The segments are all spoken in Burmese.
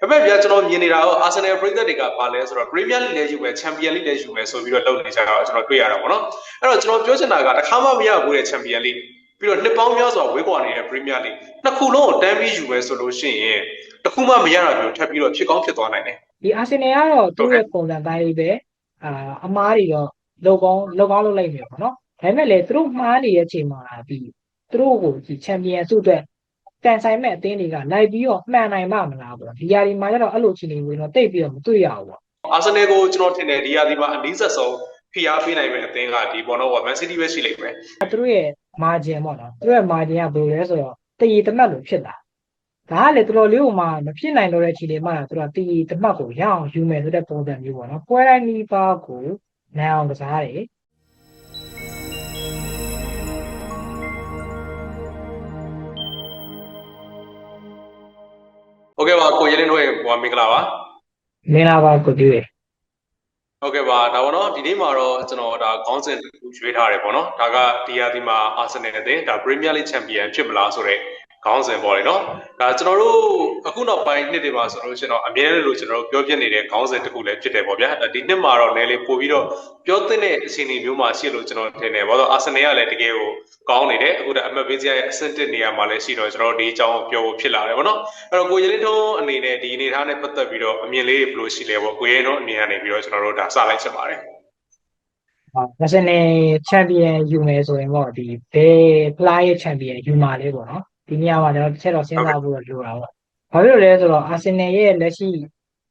ဒါပေမဲ့ဗျာကျွန်တော်မြင်နေတာတော့ Arsenal ပရိသတ်တွေကပါလဲဆိုတော့ Premier League လည်းယူမယ် Champion League လည်းယူမယ်ဆိုပြီးတော့လုပ်နေကြတာကျွန်တော်တွေ့ရတာပေါ့နော်အဲ့တော့ကျွန်တော်ပြောချင်တာကတစ်ခါမှမရဘူးတဲ့ Champion League ပြီးတော့နှစ်ပေါင်းများစွာဝေးကွာနေတဲ့ Premier League နှစ်ခုလုံးကိုတန်းပြီးယူမယ်ဆိုလို့ရှိရင်တစ်ခုမှမရတာမျိုးထပ်ပြီးတော့ဖြစ်ကောင်းဖြစ်သွားနိုင်တယ်ဒီအာဆင်နယ်ကတော့သူ့ရဲ့ပုံစံတိုင်းလေးပဲအာအမားတွေတော့လောက်ကောင်းလောက်ကောင်းလုပ်လိုက်မယ်ပေါ့နော်ဒါပေမဲ့လေသူတို့မှားနေတဲ့အချိန်မှာဒီသူတို့ကိုဒီချန်ပီယံစုအတွက် တန်ဆိုင်မဲ့အသင်းတွေကလိုက်ပြီးတော့မှန်နိုင်မှမလားပေါ့ဒီຢာဒီမှာကျတော့အဲ့လိုချင်းနေဝင်တော့တိတ်ပြီးတော့မတွေ့ရဘူးပေါ့ Arsenal ကိုကျွန်တော်ထင်တယ်ဒီရာဒီမှာအနည်းဆက်ဆုံးဖိအားပေးနိုင်မယ့်အသင်းကဒီဘောနော်က Man City ပဲရှိလိမ့်မယ်သူတို့ရဲ့ margin ပေါ့နော်သူတို့ရဲ့ margin ကဘယ်လိုလဲဆိုတော့တည်တမတ်လို့ဖြစ်တာဒါကလေတော်တော်လေးဟိုမှာမဖြစ်နိုင်တော့တဲ့ခြေလေးမှတော့သူတို့ကတည်တမတ်ကိုရအောင်ယူမယ်ဆိုတဲ့ပုံစံမျိုးပေါ့နော်ပွဲတိုင်းနီးပါးကိုနိုင်အောင်ကစားတယ် ဟုတ်ကဲ့ပါကိုရဲလင်းတို့ရဲ့ဟိုမင်္ဂလာပါမင်္ဂလာပါကိုတူရဲ့ဟုတ်ကဲ့ပါဒါပေါ့နော်ဒီနေ့မှာတော့ကျွန်တော်ဒါခေါင်းစဉ်တစ်ခုရွေးထားတယ်ပေါ့နော်ဒါကဒီရာဒီမှာ Arsenal အသင်းဒါ Premier League Champion ဖြစ်မလားဆိုတော့ ခေါင်းစဉ်ပေါ့လေနော်ဒါကျွန်တော်တို့အခုနောက်ပိုင်းနှစ်တွေမှာဆိုလို့ရှိရင်တော့အမြဲတမ်းလို့ကျွန်တော်တို့ပြောပြနေတဲ့ခေါင်းစဉ်တစ်ခုလည်းဖြစ်တယ်ပေါ့ဗျာဒါဒီနှစ်မှာတော့နည်းလေးပို့ပြီးတော့ပြောသင့်တဲ့အခြေအနေမျိုးမှာရှိလို့ကျွန်တော်ထင်တယ်ပေါ့တော့ Arsenal ကလည်းတကယ်ကိုကောင်းနေတယ်အခုဒါအမတ်ပေးစရာရဲ့အဆင့်တစ်နေရာမှာလည်းရှိတော့ကျွန်တော်တို့ဒီအကြောင်းကိုပြောဖို့ဖြစ်လာတယ်ပေါ့နော်အဲ့တော့ကိုရင်းထုံးအနေနဲ့ဒီအနေထားနဲ့ပတ်သက်ပြီးတော့အမြင်လေးတွေဘယ်လိုရှိလဲပေါ့ကိုရင်းထုံးအမြင်ကနေပြီးတော့ကျွန်တော်တို့ဒါစလိုက်ချက်ပါတယ်ဒါစနေချန်ပီယံယူမယ်ဆိုရင်ပေါ့ဒီဘယ်ဖလားရဲ့ချန်ပီယံယူမှာလဲပေါ့နော် ဒီနေရာမှာကျွန်တော်တစ်ချက်တော့စဉ်းစားဖို့တော့လိုတာပေါ့ဘာဖြစ်လို့လဲဆိုတော့အာဆင်နယ်ရဲ့လက်ရှိ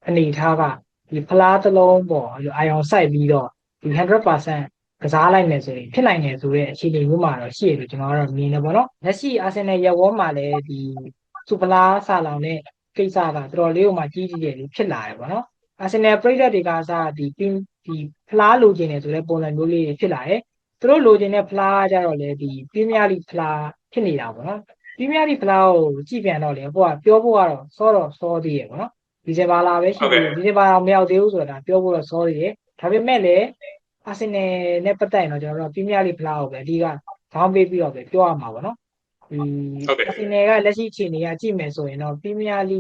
အနေအထားကဒီဖလားတစ်လုံးပေါ့အာယုံစိုက်ပြီးတော့ဒီ100%ကစားလိုက်မယ်ဆိုရင်ဖြစ်နိုင်တယ်ဆိုတဲ့အခြေအနေမျိုးမှာတော့ရှိရလို့ကျွန်တော်ကတော့မြင်နေပါတော့လက်ရှိအာဆင်နယ်ရဲ့ဝေါမှာလည်းဒီစူပလာဆာလောင်တဲ့ကိစ္စကတော်တော်လေးဟိုမှာကြီးကြီးကျယ်လေးဖြစ်လာတယ်ပေါ့နော်အာဆင်နယ်ပရိသတ်တွေကစားဒီဒီဖလားလိုချင်တယ်ဆိုတဲ့ပုံစံမျိုးလေးဖြစ်လာတယ်သူတို့လိုချင်တဲ့ဖလားကြတော့လေဒီပရီးမီးယားလိဖလားဖြစ်နေတာပေါ့နော် ပရီးမီးယားလိဖလားကိုကြည့်ပြန်တော့လေဟိုကပြောဖို့ကတော့စောတော့စောသေးရပေါ့နော်ဒီဇင်ဘာလာပဲရှိသေးတယ်ဒီဇင်ဘာတော့မရောက်သေးဘူးဆိုတာပြောဖို့တော့စောသေးတယ်ဒါပေမဲ့လည်းအာဆင်နယ်နဲ့ပတ်သက်ရင်တော့ကျွန်တော်တို့ပရီးမီးယားလိဖလားကိုပဲအဓိကခေါင်းပေးပြီးတော့ပဲပြောရမှာပေါ့နော်ဒီအာဆင်နယ်ကလက်ရှိအခြေအနေကကြည့်မယ်ဆိုရင်တော့ပရီးမီးယားလိ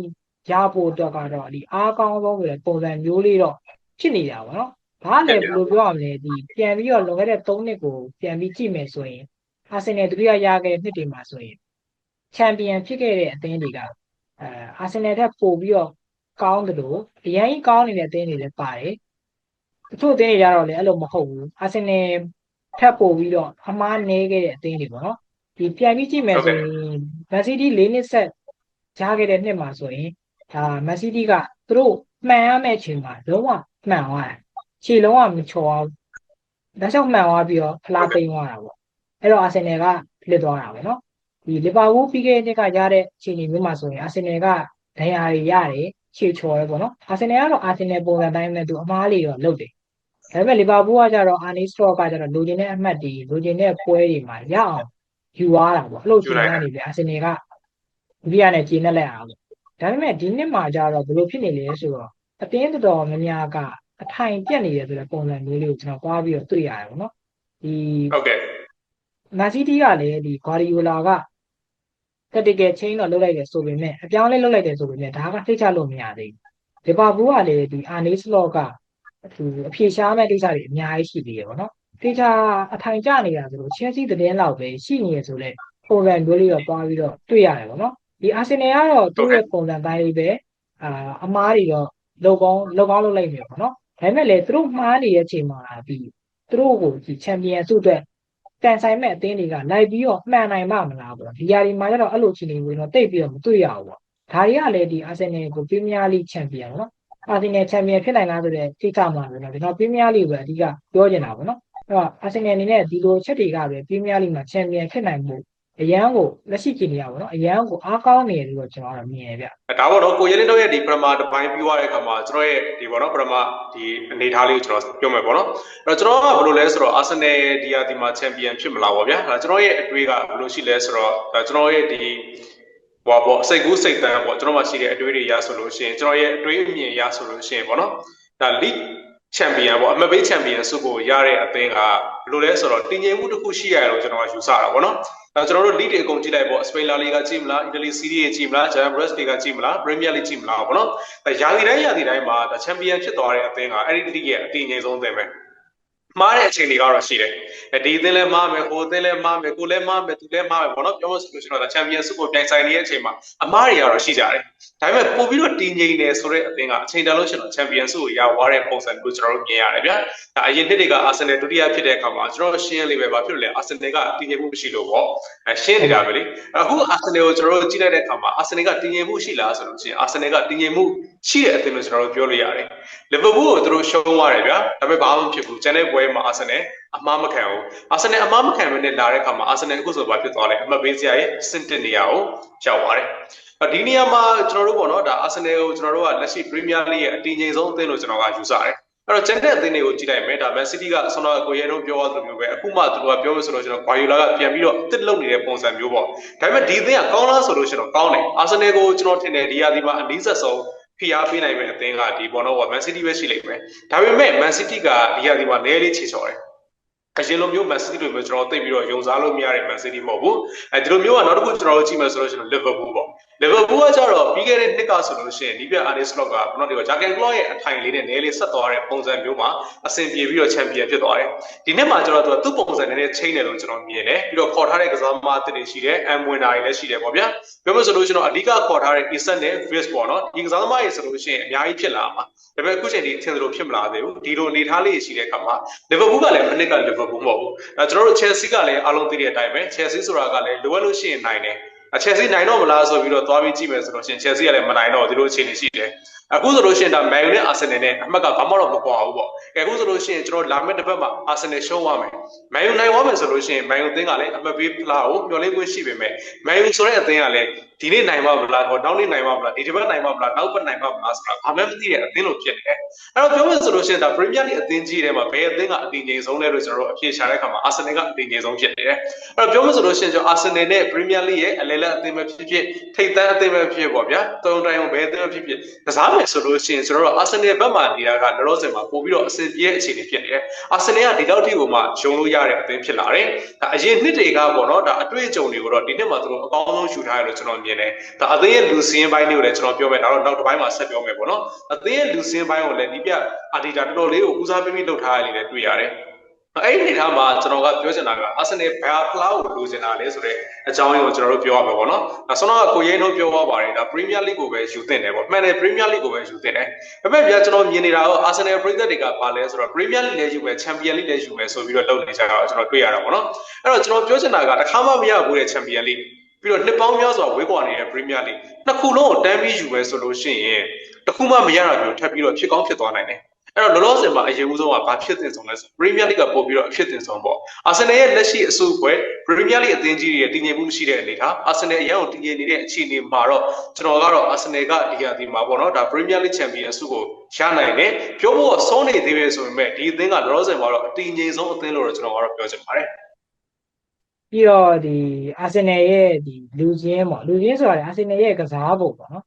ရဖို့အတွက်ကတော့ဒီအားကောင်းဆုံးဆိုတဲ့ပုံစံမျိုးလေးတော့ဖြစ်နေတာပေါ့နော်ဘာလဲဘယ်လိုပြောရမလဲဒီပြန်ပြီးတော့လွန်ခဲ့တဲ့3နှစ်ကိုပြန်ပြီးကြည့်မယ်ဆိုရင်အာဆင်နယ်ဒုတိယရခဲ့တဲ့နှစ်တွေမှာဆိုရင် ချန်ပီယံဖြစ်ခဲ့တဲ့အသင်းတွေကအဲအာဆင်နယ်ထက်ပိုပြီးတော့ကောင်းတယ်လို့အရင်ကြီးကောင်းနေတဲ့အသင်းတွေလည်းပါတယ်တချို့အသင်းတွေကြတော့လည်းအဲ့လိုမဟုတ်ဘူးအာဆင်နယ်ထက်ပိုပြီးတော့အမားနေခဲ့တဲ့အသင်းတွေပေါ့နော်ဒီပြန်ပြီးကြည့်မယ်ဆိုရင်မန်စီးတီး၄နှစ်ဆက်ကြားခဲ့တဲ့နှစ်မှာဆိုရင်ဒါမန်စီးတီးကသူတို့မှန်ရမယ့်အချိန်မှာလုံးဝမှန်သွားတယ်ခြေလုံးဝမချော်အောင်ဒါကြောင့်မှန်သွားပြီးတော့ဖလားသိမ်းသွားတာပေါ့အဲ့တော့အာဆင်နယ်ကလစ်သွားတာပဲနော် ဒီလီဗာပူးပြီးခဲ့တဲ့နှစ်ကရတဲ့အခြေအနေမျိုးမှာဆိုရင်အာဆင်နယ်ကဒဏ်ရာတွေရတယ်ခြေချော်ရဲပေါ့နော်အာဆင်နယ်ကတော့အာဆင်နယ်ပုံစံတိုင်းပဲသူအမားလေးတော့လုပ်တယ်ဒါပေမဲ့လီဗာပူးကကြတော့အာနီစတော့ကကြတော့လိုချင်တဲ့အမှတ်တွေလိုချင်တဲ့ပွဲတွေမှာရအောင်ယူသွားတာပေါ့အဲ့လိုချိန်ကနေပြီအာဆင်နယ်ကဒုတိယနဲ့ကျေနပ်လိုက်အောင်ဒါပေမဲ့ဒီနှစ်မှာကြတော့ဘယ်လိုဖြစ်နေလဲဆိုတော့အတင်းတော်များများကအထိုင်ပြက်နေတယ်ဆိုတဲ့ပုံစံမျိုးလေးကိုကျွန်တော်သွားပြီးတော့တွေ့ရတယ်ပေါ့နော်ဒီဟုတ်ကဲ့မန်စီးတီးကလည်းဒီဂွာဒီယိုလာက tactical change တော့လုပ်လိုက်တယ်ဆိုပေမဲ့အပြောင်းလဲလုပ်လိုက်တယ်ဆိုပေမဲ့ဒါကသိချလို့မရသေးဘူးဒီပါဘူးကလည်းဒီအာနေစလော့ကသူအဖြေရှားမဲ့ကိစ္စတွေအများကြီးရှိသေးတယ်ပေါ့နော်သိချအထိုင်ကျနေတာဆိုလို့ Chelsea သတင်းလောက်ပဲရှိနေရဆိုလဲပုံစံမျိုးလေးတော့သွားပြီးတော့တွေ့ရတယ်ပေါ့နော်ဒီအာဆင်နယ်ကတော့သူ့ရဲ့ပုံစံတိုင်းလေးပဲအာအမားတွေတော့လောက်ကောင်းလောက်ကောင်းလုပ်လိုက်မယ်ပေါ့နော်ဒါပေမဲ့လေသူတို့မှားနေတဲ့အချိန်မှာဒီသူတို့ကိုဒီချန်ပီယံစုအတွက် ကန်ဆိုင်မဲ့အသင်းတွေကလိုက်ပြီးတော့မှန်နိုင်မှမလားပေါ့ဒီယာဒီမှာကျတော့အဲ့လိုချင်းတွေဝင်တော့တိတ်ပြီးတော့မတွေ့ရဘူးပေါ့ဒါတွေကလည်းဒီအာဆင်နယ်ကိုပရီးမီးယားလိချန်ပီယံနော်အာဆင်နယ်ချန်ပီယံဖြစ်နိုင်လားဆိုတဲ့ကိစ္စမှာပဲနော်ဒီတော့ပရီးမီးယားလိပဲအဓိကပြောချင်တာပေါ့နော်အဲ့တော့အာဆင်နယ်အနေနဲ့ဒီလိုချက်တွေကပဲပရီးမီးယားလိမှာချန်ပီယံဖြစ်နိုင်မှု အရန်ကိုလက်ရှိကြည့်နေရပါတော့အရန်ကိုအားကောင်းနေတယ်လို့တော့ကျွန်တော်ကတော့မြင်ရဗျဒါပေါ့နော်ကိုရဲလင်းတို့ရဲ့ဒီပရမတစ်ပိုင်းပြီးသွားတဲ့အခါမှာကျွန်တော်ရဲ့ဒီပေါ့နော်ပရမဒီအနေထားလေးကိုကျွန်တော်ပြောမယ်ပေါ့နော်အဲ့တော့ကျွန်တော်ကဘယ်လိုလဲဆိုတော့ Arsenal ဒီယာဒီမှာချန်ပီယံဖြစ်မလားပေါ့ဗျာဒါကျွန်တော်ရဲ့အတွေးကဘယ်လိုရှိလဲဆိုတော့ဒါကျွန်တော်ရဲ့ဒီဟောပေါ့စိတ်ကူးစိတ်တန်းပေါ့ကျွန်တော်မှရှိတဲ့အတွေးတွေရဆိုလို့ရှိရင်ကျွန်တော်ရဲ့အတွေးအမြင်ရဆိုလို့ရှိရင်ပေါ့နော်ဒါ league ချန်ပီယံပေါ့အမတ်ပေးချန်ပီယံဆုကိုရတဲ့အသင်းကဘယ်လိုလဲဆိုတော့တည်ငြိမ်မှုတစ်ခုရှိရတယ်လို့ကျွန်တော်ကယူဆတာပေါ့နော်အဲကျွန်တော်တို့ league တွေအကုန်ကြည့်လိုက်ပေါ့စပိန်လာလီဂါကြည့်မလားအီတလီစီးရီးယားကြည့်မလားဂျာမရက်စ်လီဂါကြည့်မလားပရီးမီးယားလိကြည့်မလားပေါ့နော်အဲရာသီတိုင်းရာသီတိုင်းမှာချန်ပီယံဖြစ်သွားတဲ့အသင်းကအဲ့ဒီ league ရဲ့အတည်ငြိမ်ဆုံးအသင်းပဲ မှားတဲ့အချိန်တွေကတော့ရှိတယ်။ဒီအသင်းလည်းမှားမယ်၊ဟိုအသင်းလည်းမှားမယ်၊ကိုလည်းမှားမယ်၊သူလည်းမှားမယ်ပေါ့နော်။ပြောလို့ဆိုလို့ရှိရင်တော့ချန်ပီယံဆုကိုပြိုင်ဆိုင်နေတဲ့အချိန်မှာအမှားတွေကတော့ရှိကြတယ်။ဒါပေမဲ့ပို့ပြီးတော့တည်ငြိမ်နေဆိုတဲ့အသင်းကအချိန်တန်လို့ရှိရင်တော့ချန်ပီယံဆုကိုရသွားတဲ့ပုံစံမျိုးကျွန်တော်တို့မြင်ရတယ်ဗျာ။ဒါအရင်နှစ်တွေကအာဆင်နယ်ဒုတိယဖြစ်တဲ့အခါမှာကျွန်တော်ရှင်းလေးပဲဘာဖြစ်လို့လဲအာဆင်နယ်ကတည်ငြိမ်မှုမရှိလို့ပေါ့။အဲရှင်းနေတာပဲလေ။အခုအာဆင်နယ်ကိုကျွန်တော်တို့ကြည့်လိုက်တဲ့အခါမှာအာဆင်နယ်ကတည်ငြိမ်မှုရှိလားဆိုလို့ရှိရင်အာဆင်နယ်ကတည်ငြိမ်မှုရှိတဲ့အသင်းလို့ကျွန်တော်တို့ပြောလို့ရတယ်။လီဗာပူးကိုသူတို့ရှုံးသွားတယ်ဗျာ။ဒါပေမဲ့ဘာမှမဖြစ်ဘူး။ကျန်တဲ့ပွဲမှာအာဆင်နယ်အမှားမခံဘူးအာဆင်နယ်အမှားမခံဘဲနဲ့လာတဲ့အခါမှာအာဆင်နယ်အခုဆိုဘာဖြစ်သွားလဲအမှတ်ပေးစရာရဲ့စင်တင်နေရာကိုရောက်သွားတယ်ဒီနေရာမှာကျွန်တော်တို့ပေါ့နော်ဒါအာဆင်နယ်ကိုကျွန်တော်တို့ကလက်ရှိပရီးမီးယားလိရဲ့အတင်ငိမ်ဆုံးအသင်းလို့ကျွန်တော်ကယူဆတယ်အဲ့တော့ကျန်တဲ့အသင်းတွေကိုကြည့်လိုက်မယ်ဒါမန်စီးတီးကဆောင်းတော့ကိုရဲတို့ပြောသွားသလိုမျိုးပဲအခုမှသူတို့ကပြောလို့ဆိုတော့ကျွန်တော်ဂွာယူလာကပြန်ပြီးတော့အစ်စ်လုပ်နေတဲ့ပုံစံမျိုးပေါ့ဒါပေမဲ့ဒီအသင်းကကောင်းလားဆိုလို့ရှိရင်တော့ကောင်းတယ်အာဆင်နယ်ကိုကျွန်တော်ထင်တယ်ဒီရာသီမှာအနည်းဆက်ဆုံး ဖိအားပေးနိုင်မယ့်အသင်းကဒီပေါ်တော့မန်စီးတီးပဲရှိလိမ့်မယ်ဒါပေမဲ့မန်စီးတီးကဒီရာသီမှာနည်းလေးချေချော်တယ်အရင်လိုမျိုး Man City လိုမျိုးကျွန်တော်သိပြီးတော့ယုံစားလို့မရတဲ့ Man City မဟုတ်ဘူးအဲဒီလိုမျိုးကနောက်တစ်ခုကျွန်တော်တို့ကြည့်မယ်ဆိုလို့ရှိရင် Liverpool ပေါ့ Liverpool ကကြတော့ပြီးခဲ့တဲ့နှစ်ကဆိုလို့ရှိရင်ဒီပြ Arne Slot ကကျွန်တော်တို့ဂျာကန်ကလော့ရဲ့အထိုင်လေးနဲ့နည်းလေးဆက်သွားတဲ့ပုံစံမျိုးမှာအဆင်ပြေပြီးတော့ချန်ပီယံဖြစ်သွားတယ်ဒီနှစ်မှာကျတော့သူကသူ့ပုံစံနဲ့ချိန်တယ်လို့ကျွန်တော်မြင်တယ်ပြီးတော့ခေါ်ထားတဲ့ကစားသမားအသစ်တွေရှိတယ်အမ်ဝင်တာတွေလည်းရှိတယ်ပေါ့ဗျာပြောမှဆိုလို့ရှိရင်တော့အဓိကခေါ်ထားတဲ့ Isak နဲ့ Viz ပေါ့နော်ဒီကစားသမားတွေဆိုလို့ရှိရင်အများကြီးဖြစ်လာမှာဒါပေမဲ့အခုချိန်ဒီထင်သလိုဖြစ်မလာသေးဘူးဒီလိုအနေထားလေးရှိတဲ့အခါမှာ Liverpool ကလည်းမနစ်က Liverpool မဟုတ်ဘူးအဲကျွန်တော်တို့ Chelsea ကလည်းအားလုံးသိတဲ့အတိုင်းပဲ Chelsea ဆိုတာကလည်းလိုအပ်လို့ရှိရင်နိုင်တယ်အ ချက်စီနိုင်တော့မလားဆိုပြီးတော့သွားပြီးကြည့်မယ်ဆိုလို့ရှိရင် Chelsea ကလည်းမနိုင်တော့ဒီလိုအခြေအနေရှိတယ်အခုဆိုလို့ရှိရင်ဒါ Man U နဲ့ Arsenal နဲ့အမှတ်ကဘာမှတော့မကွာဘူးပေါ့။အခုဆိုလို့ရှိရင်ကျွန်တော်လာမယ့်တစ်ပတ်မှာ Arsenal ရှုံးသွားမယ်။ Man U နိုင်သွားမယ်ဆိုလို့ရှိရင် Man U အသင်းကလည်းအမှတ်ပေးဖလားကိုမျှော်လင့်ခွင့်ရှိပေမဲ့ Man U ဆိုတဲ့အသင်းကလည်းဒီနေ့နိုင်ပါမလားဟောနောက်နေ့နိုင်ပါမလားဒီတစ်ပတ်နိုင်ပါမလားနောက်ပတ်နိုင်ပါမလားဆိုတာဘာမှမသိတဲ့အသင်းလို့ဖြစ်နေတယ်။အဲ့တော့ပြောမယ်ဆိုလို့ရှိရင်ဒါ Premier League အသင်းကြီးထဲမှာဘယ်အသင်းကအသင်းငိမ်ဆုံးလဲလို့ကျွန်တော်တို့အဖြေရှာတဲ့အခါမှာ Arsenal ကအသင်းငိမ်ဆုံးဖြစ်နေတယ်။အဲ့တော့ပြောမယ်ဆိုလို့ရှိရင်ကျွန်တော် Arsenal နဲ့ Premier League ရဲ့အလဲလက်အသင်းပဲဖြစ်ဖြစ်ထိပ်တန်းအသင်းပဲဖြစ်ဖြစ်ပေါ့ဗျာ။သုံးတိုင်းဘယ်အသင်းပဲဖြစ်ဖြစ်ကစားမယ်ဆိုလို့ရှိရင်ကျွန်တော်တို့ Arsenal ဘက်မှာနေတာကလောလောဆယ်မှာပို့ပြီးတော့အဆင်ပြေတဲ့အခြေအနေဖြစ်နေတယ်။ Arsenal ကဒီလောက်ထိကိုမှဂျုံလို့ရတဲ့အသင်းဖြစ်လာတယ်။ဒါအရင်နှစ်တွေကပေါ့နော်ဒါအတွေ့အကြုံတွေကိုတော့ဒီနှစ်မှာသူတို့အကောင်းဆုံးယူထားရလို့ကျွန်တော်မြင်တယ်။ဒါအသင်းရဲ့လူစင်းပိုင်းတွေကိုလည်းကျွန်တော်ပြောမယ်ဒါတော့နောက်တစ်ပိုင်းမှာဆက်ပြောမယ်ပေါ့နော်။အသင်းရဲ့လူစင်းပိုင်းကိုလည်းဒီပြအာဒီတာတော်တော်လေးကိုဦးစားပေးပြီးလုပ်ထားရတယ်လည်းတွေ့ရတယ်။ အဲ့ဒီအနေထားမှာကျွန်တော်ကပြောချင်တာကအာဆင်နယ်ဘယ်ဖလားကိုလိုချင်တာလဲဆိုတဲ့အကြောင်းရင်းကိုကျွန်တော်တို့ပြောရမှာပေါ့နော်။ဒါဆောင်းကကိုရဲနှုတ်ပြောသွားပါတယ်ဒါပရီးမီးယားလိကိုပဲယူသင့်တယ်ပေါ့။မှန်တယ်ပရီးမီးယားလိကိုပဲယူသင့်တယ်။ဒါပေမဲ့ဗျာကျွန်တော်မြင်နေတာတော့အာဆင်နယ်ပရိသတ်တွေကပါလဲဆိုတော့ပရီးမီးယားလိလည်းယူမယ်ချန်ပီယံလိလည်းယူမယ်ဆိုပြီးတော့လုပ်နေကြတာကျွန်တော်တွေ့ရတာပေါ့နော်။အဲ့တော့ကျွန်တော်ပြောချင်တာကတစ်ခါမှမရဘူးတဲ့ချန်ပီယံလိပြီးတော့နှစ်ပေါင်းများစွာဝေးကွာနေတဲ့ပရီးမီးယားလိနှစ်ခုလုံးကိုတန်းပြီးယူမယ်ဆိုလို့ရှိရင်တစ်ခုမှမရတာမျိုးထပ်ပြီးတော့ဖြစ်ကောင်းဖြစ်သွားနိုင်တယ်။ အဲ့တော့လောလောဆယ်မှာအရင်ဦးဆုံးကဘာဖြစ်တင်ဆုံးလဲဆိုပရီးမီးယားလိကပို့ပြီးတော့အဖြစ်တင်ဆုံးပေါ့အာဆင်နယ်ရဲ့လက်ရှိအစုအဖွဲ့ပရီးမီးယားလိအသင်းကြီးတွေရဲ့တည်ငြိမ်မှုရှိတဲ့အနေထားအာဆင်နယ်အရန်ကိုတည်ငြိမ်နေတဲ့အခြေအနေမှာတော့ကျွန်တော်ကတော့အာဆင်နယ်ကဒီဟာဒီမှာပေါ့နော်ဒါပရီးမီးယားလိချန်ပီယံဆုကိုရနိုင်တယ်ပြောဖို့ကဆုံးနေသေးပဲဆိုပေမဲ့ဒီအသင်းကလောလောဆယ်မှာတော့အတည်ငြိမ်ဆုံးအသင်းလို့တော့ကျွန်တော်ကတော့ပြောချင်ပါတယ်ပြီးတော့ဒီအာဆင်နယ်ရဲ့ဒီလူချင်းပေါ့လူချင်းဆိုတာအာဆင်နယ်ရဲ့ကစားပုံပေါ့နော်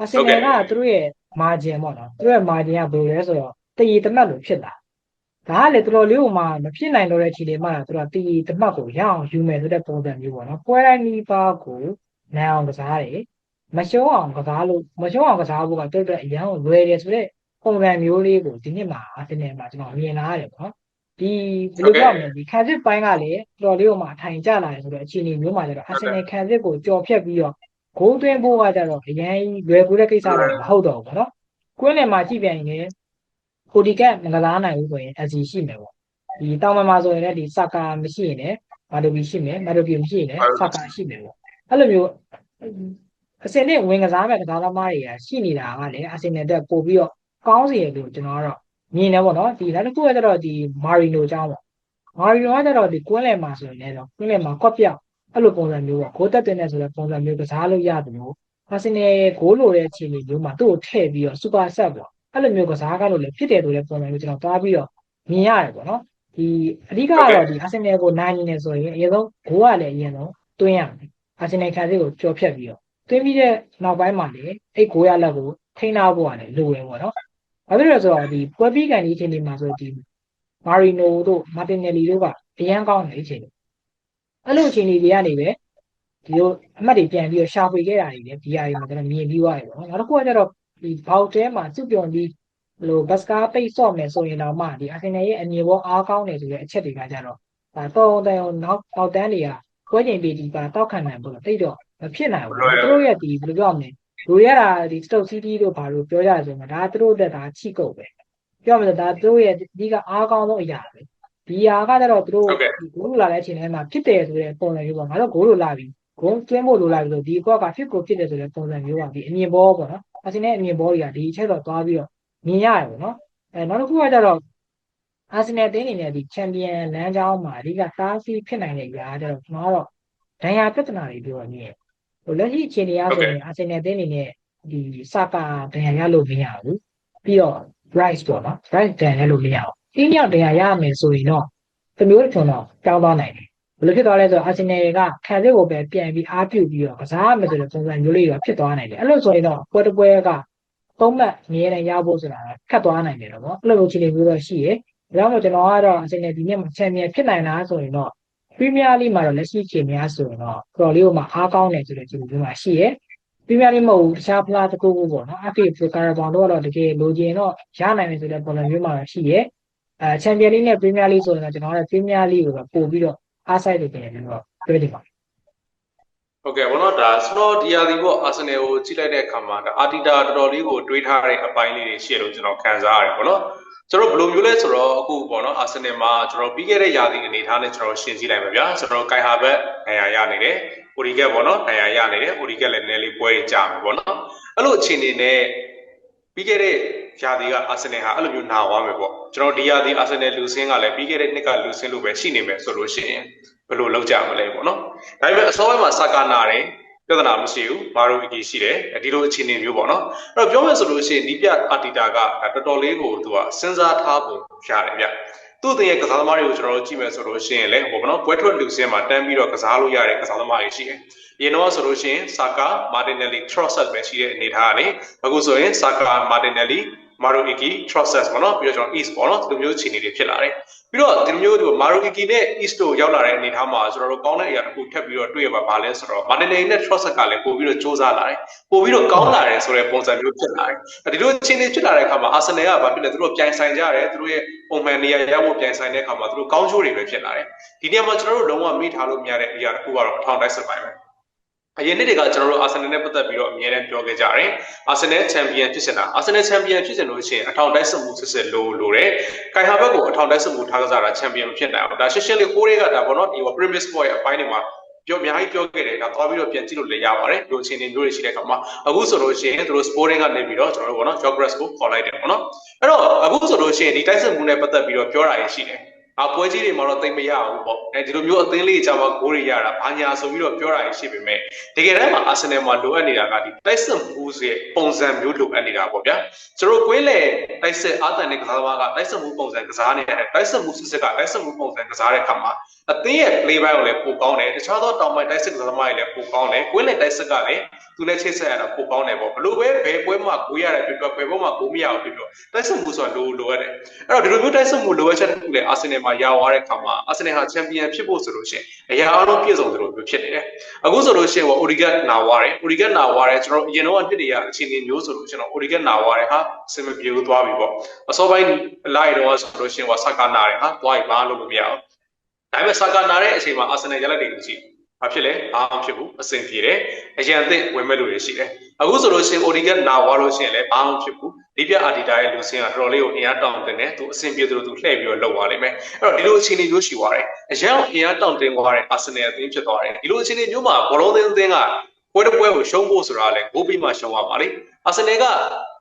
အာဆင်နယ်ကသူတို့ရဲ့ margin ပေါ့နော်သူတို့ရဲ့ margin ကဘယ်လိုလဲဆိုတော့ တည်တမတ်လို့ဖြစ်တာဒါကလေတော်တော်လေးဟိုမှာမဖြစ်နိုင်တော့တဲ့ခြေလေးမှသူတို့ကတည်တမတ်ကိုရအောင်ယူမယ်ဆိုတဲ့ပုံစံမျိုးပေါ့နော်ပွဲတိုင်းနီးပါးကိုနိုင်အောင်ကစားတယ်မရှုံးအောင်ကစားလို့မရှုံးအောင်ကစားဖို့ကတော်တော်အရန်ကိုလွယ်တယ်ဆိုတဲ့ပုံစံမျိုးလေးကိုဒီနှစ်မှာအာဆင်နယ်မှာကျွန်တော်မြင်လာရတယ်ပေါ့နော်ဒီဘယ်လိုပြောမလဲဒီခံစစ်ပိုင်းကလည်းတော်တော်လေးဟိုမှာအထိုင်ကျလာတယ်ဆိုတော့အခြေအနေမျိုးမှာကျတော့အာဆင်နယ်ခံစစ်ကိုကြော်ဖြတ်ပြီးတော့ဂိုးသွင်းဖို့ကကြတော့အရင်လွယ်ကူတဲ့ကိစ္စတော့မဟုတ်တော့ဘူးပေါ့နော်ကွင်းလယ်မှာကြည့်ပြန်ရင် ကိုဒီကက်မကစားနိုင်ဘူးဆိုရင် SC ရှိမယ်ပေါ့ဒီတောင်မမှာဆိုရင်လည်းဒီစကာမရှိရင်လည်းမာဒိုဘီရှိမယ်မာဒိုဘီမရှိရင်လည်းစကာရှိမယ်ပေါ့အဲ့လိုမျိုးအစင်နဲ့ဝင်ကစားမဲ့ကစားသမားတွေကရှိနေတာကလည်းအာဆင်နယ်တက်ပို့ပြီးတော့ကောင်းစီရလို့ကျွန်တော်ကတော့မြင်တယ်ပေါ့နော်ဒီနောက်တစ်ခုကကျတော့ဒီမာရီနိုအကြောင်းပေါ့မာရီနိုကကျတော့ဒီကွင်းလယ်မှာဆိုရင်လည်းတော့ကွင်းလယ်မှာကွက်ပြောက်အဲ့လိုပုံစံမျိုးပေါ့ဂိုးတက်တင်နေဆိုတဲ့ပုံစံမျိုးကစားလို့ရတယ်လို့အာဆင်နယ်ဂိုးလိုတဲ့အခြေအနေမျိုးမှာသူ့ကိုထည့်ပြီးတော့စူပါဆက်ပေါ့ အဲ့လိုမျိုးကစားကားလို့လည်းဖြစ်တယ်ဆိုတဲ့ပုံစံမျိုးကျွန်တော်သွားပြီးတော့မြင်ရတယ်ပေါ့နော်ဒီအဓိကကတော့ဒီအာဆင်နယ်ကိုနိုင်နေတယ်ဆိုရင်အရင်ဆုံးဂိုးကလည်းအရင်ဆုံးတွင်းရမယ်အာဆင်နယ်ခံစစ်ကိုကြော်ဖြတ်ပြီးတော့တွင်းပြီးတဲ့နောက်ပိုင်းမှာလည်းအဲ့ဂိုးရလက်ကိုထိန်းထားဖို့ကလည်းလိုတယ်ပေါ့နော်ဘာဖြစ်လဲဆိုတော့ဒီပွဲပြီးကန်ဒီအချိန်ဒီမှာဆိုဒီမာရီနိုတို့မာတင်နယ်လီတို့ကအရန်ကောင်းနေအချိန်အဲ့လိုအချိန်တွေကနေပဲဒီလိုအမှတ်တွေပြန်ပြီးတော့ရှာဖွေခဲ့တာတွေလည်းဒီအရာတွေမှာကျွန်တော်မြင်ပြီးသွားတယ်ပေါ့နော်နောက်တစ်ခုကကျတော့ ဒီဘောက်တဲမှာစုပြုံပြီးဘလို့ဘတ်စကားပိတ်ဆော့မယ်ဆိုရင်တော့မှဒီအာဆင်နယ်ရဲ့အမြင်ပေါ်အားကောင်းတယ်ဆိုတဲ့အချက်တွေကကြတော့ဒါတော့တိုင်အောင်နောက်နောက်တန်းတွေကပွဲချိန်ပြီးဒီပါတောက်ခံနိုင်ဖို့တိတ်တော့မဖြစ်နိုင်ဘူးသူတို့ရဲ့ဒီဘယ်လိုပြောမလဲလူရတာဒီစတုတ်စီးတီးတို့ဘာလို့ပြောကြရဆိုမှာဒါသူတို့တက်ဒါချိကုတ်ပဲပြောမလို့ဒါသူတို့ရဲ့ဒီကအားကောင်းဆုံးအရာပဲဒီအရာကကြတော့သူတို့ဒီဂိုးလိုလာတဲ့အချိန်ထဲမှာဖြစ်တယ်ဆိုတဲ့ပုံစံမျိုးပေါ့ငါတို့ဂိုးလိုလာပြီဂုံးကျွင်းဖို့လိုလာပြီဆိုဒီကောကဖြစ်ကိုဖြစ်တယ်ဆိုတဲ့ပုံစံမျိုးပါဒီအမြင်ပေါ်ပေါ့နော် အစင်းနဲ့အမြင်ပေါ်တွေကဒီအချက်တော့သွားပြီးတော့မြင်ရတယ်ပေါ့နော်အဲနောက်တစ်ခုကကြတော့အာဆင်နယ်အသင်းအနေနဲ့ဒီချန်ပီယံလမ်းကြောင်းမှာအဓိကတားဆီးဖြစ်နိုင်တဲ့အရာကြတော့ကျွန်တော်ကတော့ဒဏ်ရာပြဿနာတွေပြောနေတယ်ဟိုလက်ရှိအခြေအနေအရဆိုရင်အာဆင်နယ်အသင်းအနေနဲ့ဒီစာကာဒဏ်ရာရလို့မရဘူးပြီးတော့ Bryce ပေါ့နော် Bryce ဒဏ်ရာရလို့မရဘူးအင်းရောက်ဒဏ်ရာရမယ်ဆိုရင်တော့တမျိုးတစ်ချုံတော့ကြောင်းသွားနိုင်တယ် ဘယ်လိုဖြစ်သွားလဲဆိုတော့အာဆင်နယ်ကခံစစ်ကိုပဲပြန်ပြီးအားပြုပြီးတော့ကစားရမယ်ဆိုတဲ့ပုံစံမျိုးလေးတွေဖြစ်သွားနိုင်တယ်အဲ့လိုဆိုရင်တော့ပွဲတစ်ပွဲကသုံးမှတ်မြဲတယ်ရဖို့ဆိုတာခက်သွားနိုင်တယ်တော့ဗောအဲ့လိုအခြေအနေမျိုးတော့ရှိရယ်ဒါကြောင့်မို့ကျွန်တော်ကတော့အာဆင်နယ်ဒီနေ့မှာချန်ပီယံဖြစ်နိုင်လားဆိုရင်တော့ပရီးမီးယားလိမှာတော့လက်ရှိအခြေအနေအရဆိုရင်တော့တော်လေးကိုမှအားကောင်းတယ်ဆိုတဲ့အခြေအနေမျိုးမှာရှိရယ်ပရီးမီးယားလိမဟုတ်ဘူးတခြားဖလားတစ်ခုခုပေါ့နော်အဖေပကာရာဘောင်တို့ကတော့တကယ်လိုချင်တော့ရနိုင်မယ်ဆိုတဲ့ပုံစံမျိုးမှာရှိရယ်အဲချန်ပီယံလိနဲ့ပရီးမီးယားလိဆိုရင်တော့ကျွန်တော်တို့ပရီးမီးယားလိကိုပဲပို့ပြီးတော့ အားဆိုင်လို့ပြင်ပြီးတော့ပြောချင်ပါတယ်ဟုတ်ကဲ့ဘောနော်ဒါဆိုတော့ဒီယာဒီပေါ့အာဆင်နယ်ကိုကြည့်လိုက်တဲ့အခါမှာဒါအာတီတာတော်တော်လေးကိုတွေးထားတဲ့အပိုင်းလေးတွေရှိရလို့ကျွန်တော်ခံစားရတယ်ပေါ့နော်ကျွန်တော်ဘယ်လိုမျိုးလဲဆိုတော့အခုပေါ့နော်အာဆင်နယ်မှာကျွန်တော်ပြီးခဲ့တဲ့ယာဒီအနေထားနဲ့ကျွန်တော်ရှင်းကြည့်လိုက်မှာဗျာကျွန်တော်ကိုင်ဟာဘက်နေရာရနေတယ်အိုရီကက်ပေါ့နော်နေရာရနေတယ်အိုရီကက်လည်းနည်းနည်းလေးပွဲကြမှာပေါ့နော်အဲ့လိုအခြေအနေနဲ့ ပြီးခဲ့တဲ့ယာဒီကအာဆင်နယ်ဟာအဲ့လိုမျိုးနာသွားမယ်ပေါ့ကျွန်တော်ဒီယာဒီအာဆင်နယ်လူစင်းကလည်းပြီးခဲ့တဲ့နှစ်ကလူစင်းလို့ပဲရှိနေမယ်ဆိုလို့ရှိရင်ဘယ်လိုလုပ်ကြမလဲပေါ့နော်ဒါပေမဲ့အစောပိုင်းမှာစကာနာတယ်ပြဿနာမရှိဘူးမာရိုအီကီရှိတယ်ဒီလိုအခြေအနေမျိုးပေါ့နော်အဲ့တော့ပြောမယ်ဆိုလို့ရှိရင်ဒီပြအာတီတာကတော်တော်လေးကိုသူကစဉ်းစားထားပုံရတယ်ဗျ သူ့တင်ရဲ့ကစားသမားတွေကိုကျွန်တော်တို့ကြည့်မယ်ဆိုလို့ရှိရင်လည်းဟိုပေါ့နော်ပွဲထွက်လူစင်းမှာတန်းပြီးတော့ကစားလို့ရတဲ့ကစားသမားတွေရှိတယ်။ရင်တော့ဆိုလို့ရှိရင်ဆာကာမာတင်နယ်လီထရော့ဆက်ပဲရှိတဲ့အနေထားကနေအခုဆိုရင်ဆာကာမာတင်နယ်လီ မာရိုအီကီ process ပေါ့နော်ပြီးတော့ကျွန်တော် east ပေါ့နော်ဒီလိုမျိုးအခြေအနေတွေဖြစ်လာတယ်ပြီးတော့ဒီလိုမျိုးဒီမာရိုအီကီနဲ့ east တို့ရောက်လာတဲ့အနေအထားမှာကျွန်တော်တို့ကောင်းတဲ့အရာတစ်ခုထပ်ပြီးတော့တွေ့ရပါဘာလဲဆိုတော့မာတင်နယ်နဲ့ process ကလည်းပို့ပြီးတော့စူးစမ်းလာတယ်ပို့ပြီးတော့ကောင်းလာတယ်ဆိုတဲ့ပုံစံမျိုးဖြစ်လာတယ်ဒီလိုအခြေအနေဖြစ်လာတဲ့အခါမှာအာဆင်နယ်ကဘာဖြစ်လဲသူတို့ပြိုင်ဆိုင်ကြတယ်သူတို့ရဲ့ပုံမှန်နေရာရောက်ဖို့ပြိုင်ဆိုင်တဲ့အခါမှာသူတို့ကောင်းချိုးတွေပဲဖြစ်လာတယ်ဒီနေရာမှာကျွန်တော်တို့လုံးဝမေ့ထားလို့မရတဲ့အရာတစ်ခုကတော့အထောင်တိုက်စပိုင်းပဲ အရင်နှစ်တွေကကျွန်တော်တို့အာဆင်နယ်နဲ့ပတ်သက်ပြီးတော့အမြဲတမ်းပြောခဲ့ကြတယ်။အာဆင်နယ်ချန်ပီယံဖြစ်စင်တာအာဆင်နယ်ချန်ပီယံဖြစ်စင်လို့ရှိရင်အထောင်တိုက်စစ်မှုစစ်စစ်လိုလိုတယ်။ကိုင်ဟာဘက်ကိုအထောင်တိုက်စစ်မှုထားကြတာချန်ပီယံဖြစ်နိုင်အောင်ဒါရှင်းရှင်းလေးကိုးတွေကဒါပေါ့နော်ဒီ Premier Sport ရဲ့အပိုင်းတွေမှာပြောအများကြီးပြောခဲ့တယ်ဒါသွားပြီးတော့ပြန်ကြည့်လို့လည်းရပါတယ်ဒီလိုအခြေအနေမျိုးတွေရှိတဲ့အခါမှာအခုဆိုလို့ရှိရင်တို့ sporting ကနေပြီးတော့ကျွန်တော်တို့ပေါ့နော် geography ကိုခေါ်လိုက်တယ်ပေါ့နော်အဲ့တော့အခုဆိုလို့ရှိရင်ဒီတိုက်စစ်မှုနဲ့ပတ်သက်ပြီးတော့ပြောတာရရှိတယ် အပွဲကြီးတွေမှာတော့သိမရဘူးပေါ့အဲဒီလိုမျိုးအသင်းလေးကြာမှာဂိုးတွေရတာဘာညာဆိုပြီးတော့ပြောတာရှိပေမဲ့တကယ်တမ်းမှာအာဆင်နယ်မှာလိုအပ်နေတာကဒီတိုက်စစ်မှုရဲ့ပုံစံမျိုးလိုအပ်နေတာပေါ့ဗျာကျွန်တော်ကွင်းလေတိုက်စစ်အာသန်နဲ့ကစားသမားကတိုက်စစ်မှုပုံစံကစားနေတယ်တိုက်စစ်မှုစစ်စစ်ကတိုက်စစ်မှုပုံစံကစားတဲ့အခါမှာအသင်းရဲ့ play by ကိုလည်းပိုကောင်းတယ်တခြားသောတောင်ပိုင်းတိုက်စစ်ကစားသမားတွေလည်းပိုကောင်းတယ်ကွင်းလေတိုက်စစ်ကလည်းသူနဲ့ချိတ်ဆက်ရတာပိုကောင်းတယ်ပေါ့ဘလို့ပဲဘယ်ပွဲမှာကိုရတယ်ပြပြဘယ်ပွဲမှာကိုမရအောင်ပြပြတိုက်စစ်မှုဆိုတာလိုလိုရတယ်အဲ့တော့ဒီလိုမျိုးတိုက်စစ်မှုလိုအပ်ချက်တစ်ခုလေအာဆင်နယ်မှာရသွားတဲ့အခါမှာအာဆင်နယ်ဟာချန်ပီယံဖြစ်ဖို့ဆိုလို့ရှိရင်အရာအားလုံးပြည့်စုံသလိုမျိုးဖြစ်နေတယ်အခုဆိုလို့ရှိရင်ဟိုအိုရီဂတ်နာဝါတယ်အိုရီဂတ်နာဝါတယ်ကျွန်တော်အရင်တော့နှစ်တည်းရအခြေအနေမျိုးဆိုလို့ကျွန်တော်အိုရီဂတ်နာဝါတယ်ဟာစင်မပြေဘူးသွားပြီပေါ့အစောပိုင်းလိုက်တော့ဆိုလို့ရှိရင်ဟိုဆာကာနာတယ်ဟာသွားပြီဘာလို့မမရအောင်ဒါပေမဲ့ဆာကာနာတဲ့အချိန်မှာအာဆင်နယ်ရလက်တွေကိုကြည့် ဘာဖြစ်လဲဘာမှဖြစ်ဘူးအဆင်ပြေတယ်အရန်အသင့်ဝင်မဲ့လူတွေရှိတယ်အခုဆိုလို့ရှိရင် Odegaard နာဝါလို့ရှိရင်လည်းဘာမှဖြစ်ဘူးဒီပြအာဒီတာရဲ့လူစင်းကတော်တော်လေးကိုအင်အားတောင့်တင်တယ်သူအဆင်ပြေသလိုသူလှည့်ပြီးတော့လုပ်သွားလိမ့်မယ်အဲ့တော့ဒီလိုအခြေအနေမျိုးရှိသွားတယ်အရန်အင်အားတောင့်တင်သွားတဲ့ Arsenal အသင်းဖြစ်သွားတယ်ဒီလိုအခြေအနေမျိုးမှာဘောလုံးသင်းအသင်းက ပွဲတစ်ပွဲကိုရှုံးဖို့ဆိုတာလည်းဂိုးပြီးမှရှုံးရပါလိမ့်အာဆင်နယ်က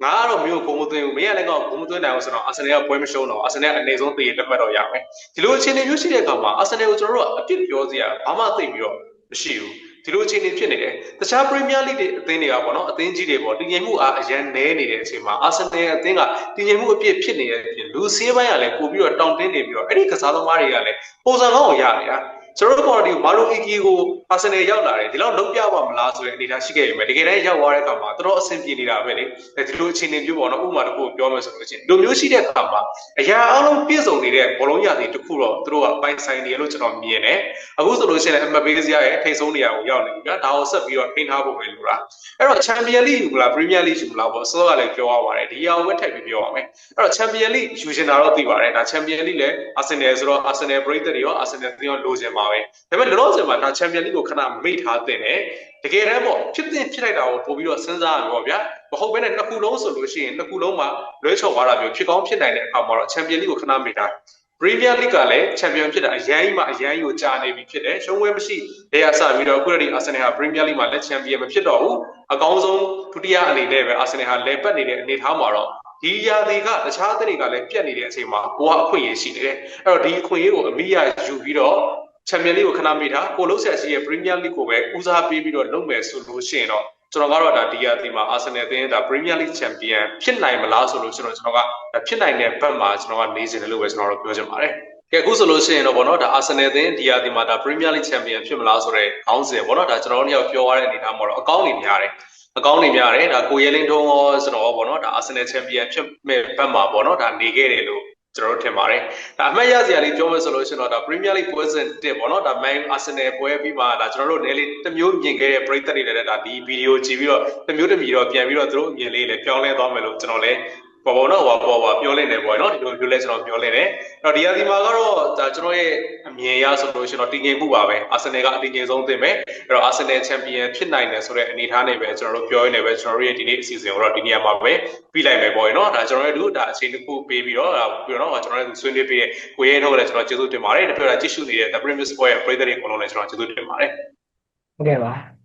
ငါကတော့မျိုးဂိုးမသွင်းဘူးမင်းကလည်းကဂိုးမသွင်းနိုင်အောင်ဆိုတော့အာဆင်နယ်ကပွဲမရှုံးတော့အာဆင်နယ်အနေဆုံးတည်ရလက်မှတ်တော့ရမယ်ဒီလိုအခြေအနေမျိုးရှိတဲ့အခါမှာအာဆင်နယ်ကိုကျွန်တော်တို့အပြစ်ပြောစရာဘာမှသိပြီးတော့မရှိဘူးဒီလိုအခြေအနေဖြစ်နေတယ်တခြားပရီးမီးယားလိတွေအသင်းတွေကပေါ့နော်အသင်းကြီးတွေပေါ့တည်ငြိမ်မှုအားအရန်နည်းနေတဲ့အချိန်မှာအာဆင်နယ်အသင်းကတည်ငြိမ်မှုအပြည့်ဖြစ်နေတဲ့အပြင်လူစည်းပိုင်းကလည်းပို့ပြီးတော့တောင့်တင်းနေပြီးတော့အဲ့ဒီကစားသမားတွေကလည်းပုံစံကောင်းကိုရနေတာ ကျွန်တော်တို့ပေါ်ဒီမာလိုအီကီကိုအာဆင်နယ်ရောက်လာတယ်ဒီလောက်လုံးပြပါမလားဆိုတဲ့အနေအထားရှိခဲ့ရင်ပဲတကယ်တမ်းရောက်သွားတဲ့အခါမှာတော်တော်အဆင်ပြေနေတာပဲလေဒီလိုအခြေအနေမျိုးပေါ့နော်ဥပမာတစ်ခုပြောမယ်ဆိုလို့ရှိရင်ဒီလိုမျိုးရှိတဲ့အခါမှာအရာအလုံးပြည့်စုံနေတဲ့ဘောလုံးရည်တစ်ခုတော့သူတို့ကပိုင်ဆိုင်နေလို့ကျွန်တော်မြင်တယ်အခုဆိုလို့ရှိရင်အမဘေးစရာရဲ့ထိတ်ဆုံးနေရာကိုရောက်နေပြီနော်ဒါကိုဆက်ပြီးတော့ထိန်းထားဖို့ပဲလိုတာအဲ့တော့ချန်ပီယံလိယူမလားပရီးမီးယားလိယူမလားပေါ့စောကလည်းပြောရပါတယ်ဒီအောင်ဝက်ထည့်ပြီးပြောရမယ်အဲ့တော့ချန်ပီယံလိယူရှင်တာတော့သိပါတယ်ဒါချန်ပီယံလိလည်းအာဆင်နယ်ဆိုတော့အာဆင်နယ်ပရိသတ်တွေရောအာဆင်နယ်တွေရောလိုချင်ပါပဲဒါပေမဲ့လောလောဆယ်မှာဒါချန်ပီယံလိကိုခဏမိတ်ထားတဲ့တယ်တကယ်တမ်းပေါ့ဖြစ်တဲ့ဖြစ်လိုက်တာကိုပို့ပြီးတော့စဉ်းစားရမှာပေါ့ဗျာမဟုတ်ဘဲနဲ့နှစ်ခုလုံးဆိုလို့ရှိရင်နှစ်ခုလုံးမှာလွဲချော်သွားတာမျိုးဖြစ်ကောင်းဖြစ်နိုင်တဲ့အခါမှာတော့ချန်ပီယံလိကိုခဏမိတ်ထားပရီးမီးယားလိကလည်းချန်ပီယံဖြစ်တာအရင်မှအရင်ကိုကြာနေပြီဖြစ်တယ်ရှုံးဝဲမရှိဒေယာစပြီးတော့အခုတည်းအာဆင်နယ်ဟာပရီးမီးယားလိမှာလက်ချန်ပီယံမဖြစ်တော့ဘူးအကောင်းဆုံးဒုတိယအနေနဲ့ပဲအာဆင်နယ်ဟာလဲပတ်နေတဲ့အနေအထားမှာတော့ဒီရာသီကတခြားတဲ့တွေကလည်းပြတ်နေတဲ့အချိန်မှာကိုကအခွင့်အရေးရှိနေတယ်အဲ့တော့ဒီအခွင့်အရေးကိုအမိရယူပြီးတော့ ချန်ပီယံလိကိုခဏမိထားကိုလုံးဆက်ရှိရဲ့ပရီးမီးယားလိကိုပဲဦးစားပေးပြီးတော့လုပ်မယ်ဆိုလို့ရှိရင်တော့ကျွန်တော်ကတော့ဒါဒီယာတီမှာအာဆင်နယ်အသင်းဒါပရီးမီးယားလိချန်ပီယံဖြစ်နိုင်မလားဆိုလို့ကျွန်တော်ကျွန်တော်ကဖြစ်နိုင်တဲ့ဘက်မှာကျွန်တော်ကနေစင်တယ်လို့ပဲကျွန်တော်တို့ပြောချင်ပါတယ်ကဲအခုဆိုလို့ရှိရင်တော့ဗောနော်ဒါအာဆင်နယ်အသင်းဒီယာဒီမှာဒါပရီးမီးယားလိချန်ပီယံဖြစ်မလားဆိုတော့ခေါင်းစဉ်ဗောနော်ဒါကျွန်တော်တို့ရောက်ပြောရတဲ့အနေအထားမှာတော့အကောင်းနေများတယ်အကောင်းနေများတယ်ဒါကိုရဲလင်းထုံးရောကျွန်တော်ဗောနော်ဒါအာဆင်နယ်ချန်ပီယံဖြစ်မဲ့ဘက်မှာဗောနော်ဒါနေခဲ့တယ်လို့ ကျွန်တော်တို့ထင်ပါတယ်ဒါအမှတ်ရစရာလေးပြောမယ်ဆိုလို့ရှိရင်တော့ဒါ Premier League ပွဲစဉ်1ပေါ့နော်ဒါ Man Arsenal ပွဲပြီးမှဒါကျွန်တော်တို့လည်းလေးတစ်မျိုးမြင်ခဲ့တဲ့ပရိသတ်တွေလည်းဒါဒီဗီဒီယိုကြည့်ပြီးတော့တစ်မျိုးတစ်မျိုးတော့ပြန်ပြီးတော့သူတို့အမြင်လေးလည်းပြောင်းလဲသွားမယ်လို့ကျွန်တော်လည်း ပေါ်ပေါ်တော့ဟောပေါ်ပါပြောလိုက်နေပေါ့နော်ဒီလိုမျိုးလဲကျွန်တော်ပြောလိုက်တယ်အဲ့တော့ဒီအဒီမှာကတော့ဒါကျွန်တော်ရဲ့အမြင်အရဆိုလို့ရှိရင်တော့တည်ငြိမ်မှုပါပဲအာဆင်နယ်ကအတည်ငြိမ်ဆုံးတင်မယ်အဲ့တော့အာဆင်နယ်ချန်ပီယံဖြစ်နိုင်တယ်ဆိုတဲ့အနေအထားနဲ့ပဲကျွန်တော်တို့ပြောရင်းနဲ့ပဲကျွန်တော်တို့ရဲ့ဒီနေ့အစီအစဉ်ကိုတော့ဒီနေရာမှာပဲပြီးလိုက်မယ်ပေါ့နော်ဒါကျွန်တော်တို့ဒါအချိန်တစ်ခုပေးပြီးတော့ဒါပြီးတော့ကျွန်တော်တို့ဆွေးနွေးပေးတဲ့ကိုရဲထုတ်လည်းကျွန်တော်ကျေးဇူးတင်ပါတယ်တပြည့်တော့ကြည့်ရှုနေတဲ့ The Premier Sport ရဲ့ပရိသတ်တွေအကုန်လုံးလည်းကျွန်တော်ကျေးဇူးတင်ပါတယ်ဟုတ်ကဲ့ပါ